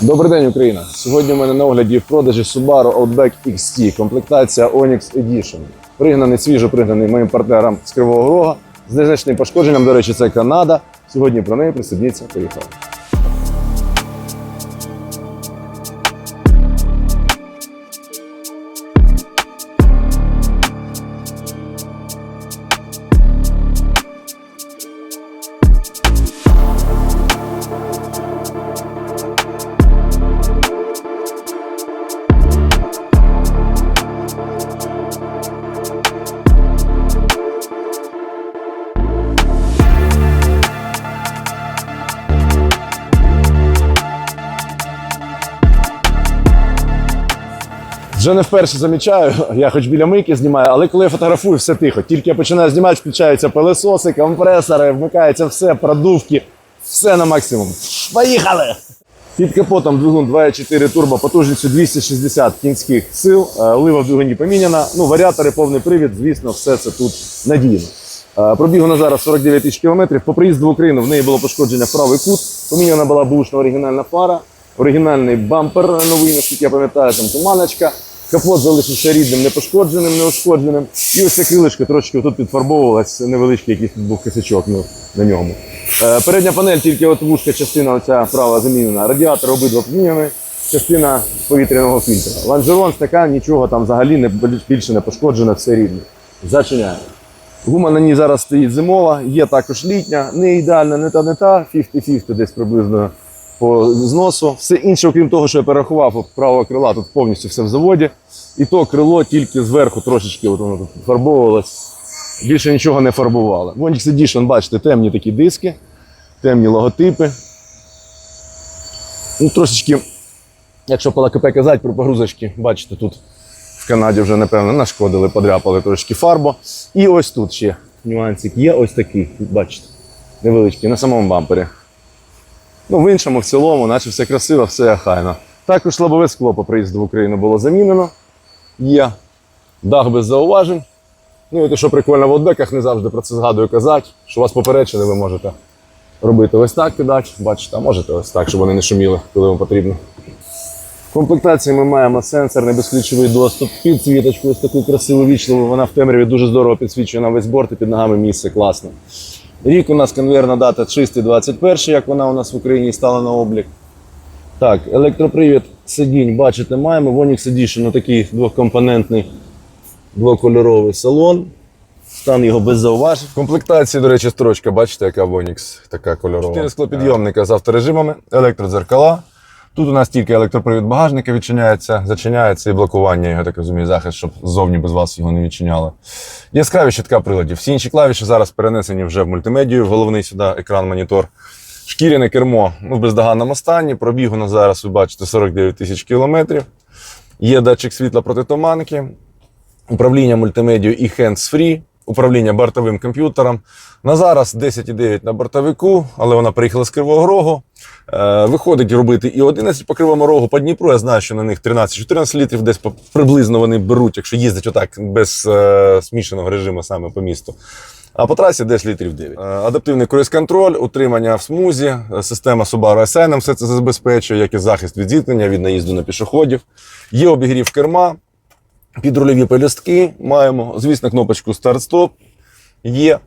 Добрий день, Україна! Сьогодні у мене на огляді в продажі Subaru Outback XT, комплектація Onyx Edition. Пригнаний, свіжо пригнаний моїм партнером з Кривого Рога. З незначним пошкодженням, до речі, це Канада. Сьогодні про неї присудніться. Поїхали. Вже не вперше замічаю, я хоч біля мийки знімаю, але коли я фотографую, все тихо. Тільки я починаю знімати, включаються пилесоси, компресори, вмикається все, продувки, все на максимум. Поїхали! Під капотом двигун 2.4 турбо потужністю 260 кінських сил. Е, Лива в двигуні поміняна. Ну, варіатори, повний привід, звісно, все це тут надійно. Е, Пробігу на зараз 49 тисяч кілометрів. По приїзду в Україну в неї було пошкодження в правий кут. Поміняна була бушна оригінальна фара, оригінальний бампер новий, наскільки я пам'ятаю, там туманочка. Капот залишився рідним, непошкодженим, неушкодженим. І ось ця крилишка трошки тут підфарбовувалась, невеличкий якийсь тут був косячок ну, на ньому. Е, передня панель, тільки от вузька частина оця права замінена. Радіатор обидва поміняні, частина повітряного фільтра. Ланжерон, стакан, нічого там взагалі не більше не пошкоджено, все рідне. Зачиняємо. Гума на ній зараз стоїть зимова, є також літня, не ідеальна, не та не та, 50-50 десь приблизно по зносу. Все інше, окрім того, що я перерахував, правого крила тут повністю все в заводі. І то крило тільки зверху трошечки от воно тут фарбовувалось. Більше нічого не фарбувало. В Onyx Edition, бачите, темні такі диски, темні логотипи. Ну, трошечки, якщо по казати про погрузочки, бачите, тут в Канаді вже, напевно, нашкодили, подряпали трошки фарбу. І ось тут ще нюансик є ось такий, бачите, невеличкий, на самому бампері. Ну, в іншому, в цілому, наче все красиво, все охайно. Також лобове скло по приїзду в Україну було замінено. Є дах без зауважень. Ну і те, що прикольно в отбеках, не завжди про це згадую казати, що вас поперечили, ви можете робити ось так кидати, бачите, а можете ось так, щоб вони не шуміли, коли вам потрібно. В комплектації ми маємо сенсорний безключовий доступ, підсвіточку, ось таку красиву вічливу. Вона в темряві дуже здорово підсвічує на весь борт і під ногами місце класно. Рік у нас конвейерна дата чистий 21, як вона у нас в Україні стала на облік. Так, електропривід сидінь, бачите, маємо. В Onyx Edition такий двокомпонентний двокольоровий салон. Стан його без зауважень. В комплектації, до речі, строчка, бачите, яка Vonix, така кольорова. Чотири склопідйомника з авторежимами, електродзеркала. Тут у нас тільки електропривід багажника відчиняється, зачиняється і блокування, його так розумію, захист, щоб ззовні без вас його не відчиняли. Яскраві щитка приладів. Всі інші клавіші зараз перенесені вже в мультимедію, головний сюди екран, монітор. Шкіряне кермо ну, в бездоганному стані. Пробігу на зараз ви бачите 49 тисяч кілометрів. Є датчик світла протитуманки, управління мультимедією і hands-free, управління бортовим комп'ютером. На зараз 10,9 на бортовику, але вона приїхала з Кривого Рогу. Е, виходить робити і 11 по Кривому Рогу, по Дніпру. Я знаю, що на них 13-14 літрів, десь приблизно вони беруть, якщо їздять отак без е, смішаного режиму саме по місту. А по трасі десь літрів 9. Е, Адаптивний круїз-контроль, утримання в смузі, система Subaru SN все це забезпечує, як і захист від зіткнення, від наїзду на пішоходів. Є обігрів керма, підрульові пелюстки маємо. Звісно, кнопочку старт-стоп є.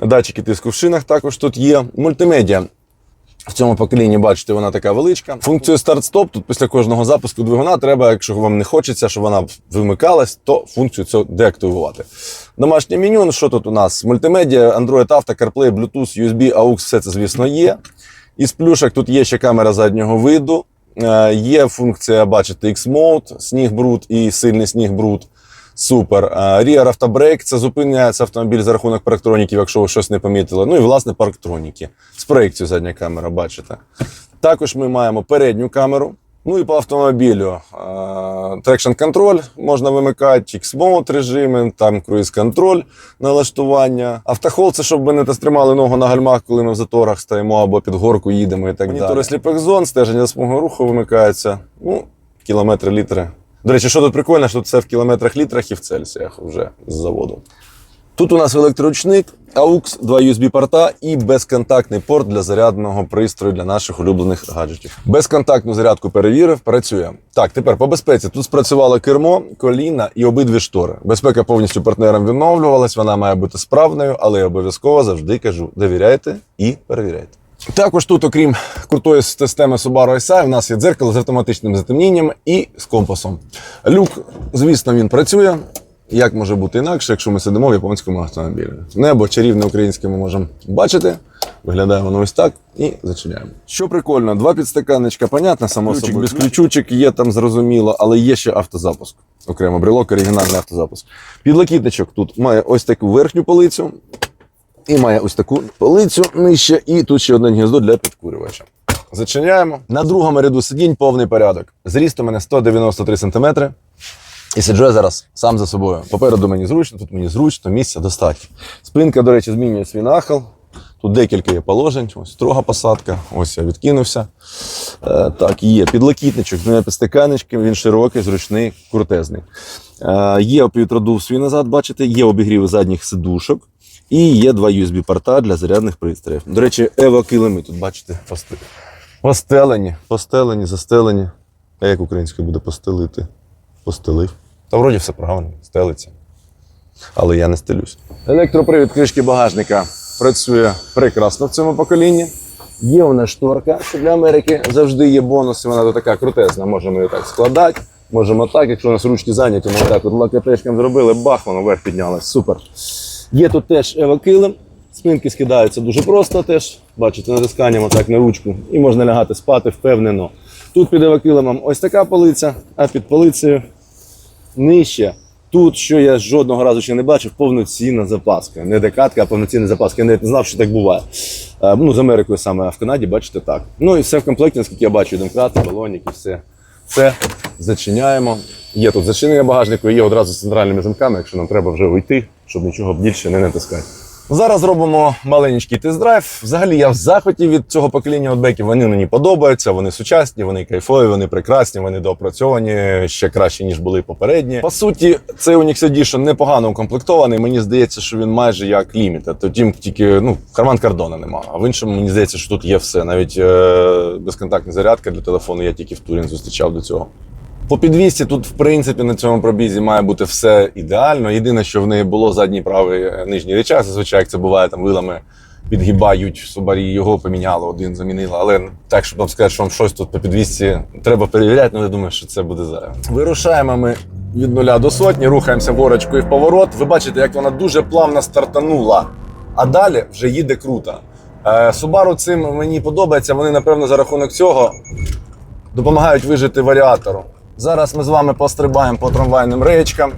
Датчики тиску в шинах також тут є. Мультимедіа. В цьому поколінні, бачите, вона така величка. Функцію старт-стоп тут після кожного запуску двигуна треба, якщо вам не хочеться, щоб вона вимикалась, то функцію цю деактивувати. Домашнє меню, ну, що тут у нас? Мультимедіа, Android Auto, CarPlay, Bluetooth, USB, AUX, все це, звісно, є. Із плюшок тут є ще камера заднього виду. Е, Є функція, бачите, X-Mode, сніг бруд і сильний сніг бруд. Супер. Е, Rear автобрейк – це зупиняється автомобіль за рахунок парктроніків, якщо ви щось не помітили. Ну і власне парктроніки. З проекцією задня камера, бачите. Також ми маємо передню камеру. Ну і по автомобілю. Traction Control можна вимикати, X-Mode режими, там круїз-контроль налаштування. Автохол це щоб ми не тримали ногу на гальмах, коли ми в заторах стоїмо або під горку їдемо і так далі. Монітори сліпих зон, стеження за смугою руху вимикається. Ну, кілометри, літри. До речі, що тут прикольно, що це в кілометрах літрах і в Цельсіях вже з заводу. Тут у нас електроручник, AUX, два USB порта і безконтактний порт для зарядного пристрою для наших улюблених гаджетів. Безконтактну зарядку перевірив, працює. Так, тепер по безпеці. Тут спрацювало кермо, коліна і обидві штори. Безпека повністю партнерам відновлювалась, вона має бути справною, але я обов'язково завжди кажу: довіряйте і перевіряйте. Також тут, окрім крутої системи Subaru SI, у нас є дзеркало з автоматичним затемнінням і з компасом. Люк, звісно, він працює. Як може бути інакше, якщо ми сидимо в японському автомобілі? Небо чарівне українське ми можемо бачити. Виглядає воно ось так і зачиняємо. Що прикольно, два підстаканничка, понятно, само Ключик собою. без ключучок є там зрозуміло, але є ще автозапуск. Окремо брелок, оригінальний автозапуск. Підлокітничок тут має ось таку верхню полицю, і має ось таку полицю нижче, і тут ще одне гніздо для підкурювача. Зачиняємо. На другому ряду сидінь повний порядок. Зріст у мене 193 см. І сиджу я зараз сам за собою. Попереду мені зручно, тут мені зручно, місця достатньо. Спинка, до речі, змінює свій нахил. Тут декілька є положень, ось строга посадка, ось я відкинувся. Е, так, є підлокітничок, двома підстаканечками, він широкий, зручний, крутезний. Е, є повітродув свій назад, бачите, є обігріви задніх сидушок. І є два USB-порта для зарядних пристроїв. До речі, ево килими тут, бачите, постелені, постелені, застелені. А як українською буде постелити? Постелив. Та вроді все правильно, стелиться. Але я не стелюсь. Електропривід кришки багажника працює прекрасно в цьому поколінні. Є у нас шторка, що для Америки завжди є бонуси. Вона тут така крутезна. Можемо її так складати. Можемо так, якщо у нас ручки зайняті, ми так от лакатешком зробили, бах, воно вверх піднялось. Супер. Є тут теж евакилим. Спинки скидаються дуже просто теж. Бачите, натисканням отак на ручку. І можна лягати спати впевнено. Тут під евакилимом ось така полиця, а під полицею нижче. Тут, що я жодного разу ще не бачив, повноцінна запаска. Не декатка, а повноцінна запаска. Я не знав, що так буває. Е, Ну, з Америкою саме, а в Канаді, бачите, так. Ну і все в комплекті, наскільки я бачу, домкрати, балонік і все. Все зачиняємо. Є тут зачинення багажнику, є одразу з центральними замками, якщо нам треба вже уйти, щоб нічого більше не натискати. Зараз робимо маленький тест-драйв. Взагалі я в захваті від цього покоління отбеків. Вони мені подобаються, вони сучасні, вони кайфові, вони прекрасні, вони доопрацьовані ще краще, ніж були попередні. По суті, цей Unix Edition непогано укомплектований. Мені здається, що він майже як Limited. Тоді тільки ну, карман кордона немає. А в іншому мені здається, що тут є все. Навіть е- безконтактна зарядка для телефону я тільки в Турін зустрічав до цього. По підвісці тут, в принципі, на цьому пробізі має бути все ідеально. Єдине, що в неї було задній правий е, нижній речах, зазвичай як це буває, там вилами підгибають Субарі, його поміняли, один замінили. Але так, щоб вам сказати, що вам щось тут по підвісці треба перевіряти, ну я думаю, що це буде зайве. Вирушаємо ми від нуля до сотні, рухаємося ворочкою в поворот. Ви бачите, як вона дуже плавно стартанула, а далі вже їде круто. Е, Subaru цим мені подобається. Вони, напевно, за рахунок цього допомагають вижити варіатору. Зараз ми з вами пострибаємо по трамвайним речкам.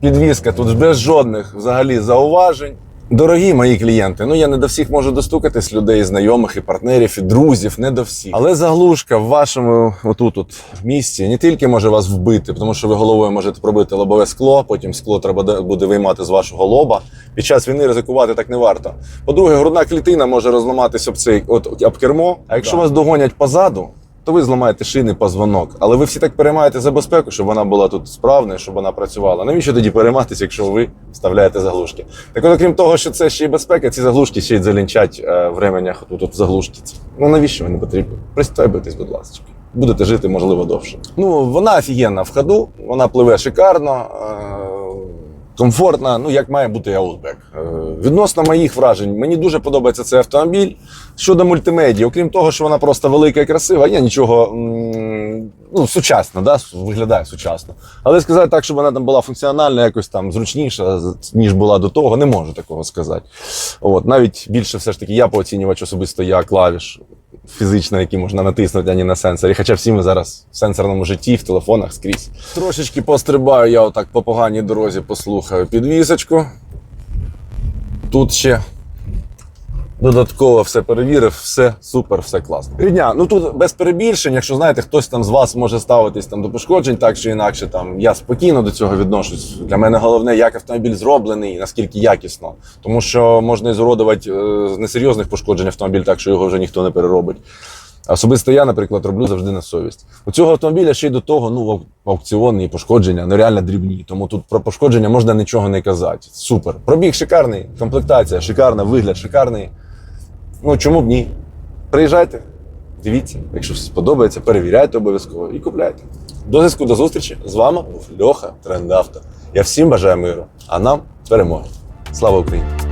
Підвізка тут без жодних взагалі зауважень. Дорогі мої клієнти, ну я не до всіх можу достукатись людей, знайомих і партнерів, і друзів, не до всіх. Але заглушка в вашому отут от місці не тільки може вас вбити, тому що ви головою можете пробити лобове скло, потім скло треба буде виймати з вашого лоба. Під час війни ризикувати так не варто. По-друге, грудна клітина може розламатись об цей от об кермо. А якщо вас догонять позаду, то ви зламаєте шини позвонок. Але ви всі так переймаєте за безпеку, щоб вона була тут справною, щоб вона працювала. Навіщо тоді перейматися, якщо ви вставляєте заглушки? Так от, окрім того, що це ще й безпека, ці заглушки ще й залінчать е, в ременях тут заглушки. Ну навіщо вони потрібні? Пристебуйтесь, будь ласка. Будете жити, можливо, довше. Ну, вона офігенна в ходу, вона пливе шикарно. Комфортна, ну як має бути Outback. Е, Відносно моїх вражень, мені дуже подобається цей автомобіль. Щодо мультимедії, окрім того, що вона просто велика і красива, я нічого ну, сучасно, да, виглядає сучасно. Але сказати так, щоб вона там була функціональна, якось там зручніша, ніж була до того, не можу такого сказати. От, навіть більше все ж таки я пооцінювач особисто я клавіш фізично, які можна натиснути, а не на сенсорі. Хоча всі ми зараз в сенсорному житті, в телефонах скрізь. Трошечки пострибаю, я отак по поганій дорозі послухаю підвісочку. Тут ще додатково все перевірив, все супер, все класно. Рідня, ну тут без перебільшень, якщо знаєте, хтось там з вас може ставитись там до пошкоджень, так чи інакше, там я спокійно до цього відношусь. Для мене головне, як автомобіль зроблений, наскільки якісно. Тому що можна ізуродувати е, з несерйозних пошкоджень автомобіль, так що його вже ніхто не переробить. Особисто я, наприклад, роблю завжди на совість. У цього автомобіля ще й до того, ну, ау- аукціонні пошкодження, ну реально дрібні. Тому тут про пошкодження можна нічого не казати. Супер. Пробіг шикарний, комплектація шикарна, вигляд шикарний. Ну чому б ні? Приїжджайте, дивіться, якщо сподобається, перевіряйте обов'язково і купляйте. До зв'язку, до зустрічі. З вами був Льоха Трендавто. Я всім бажаю миру, а нам перемоги. Слава Україні!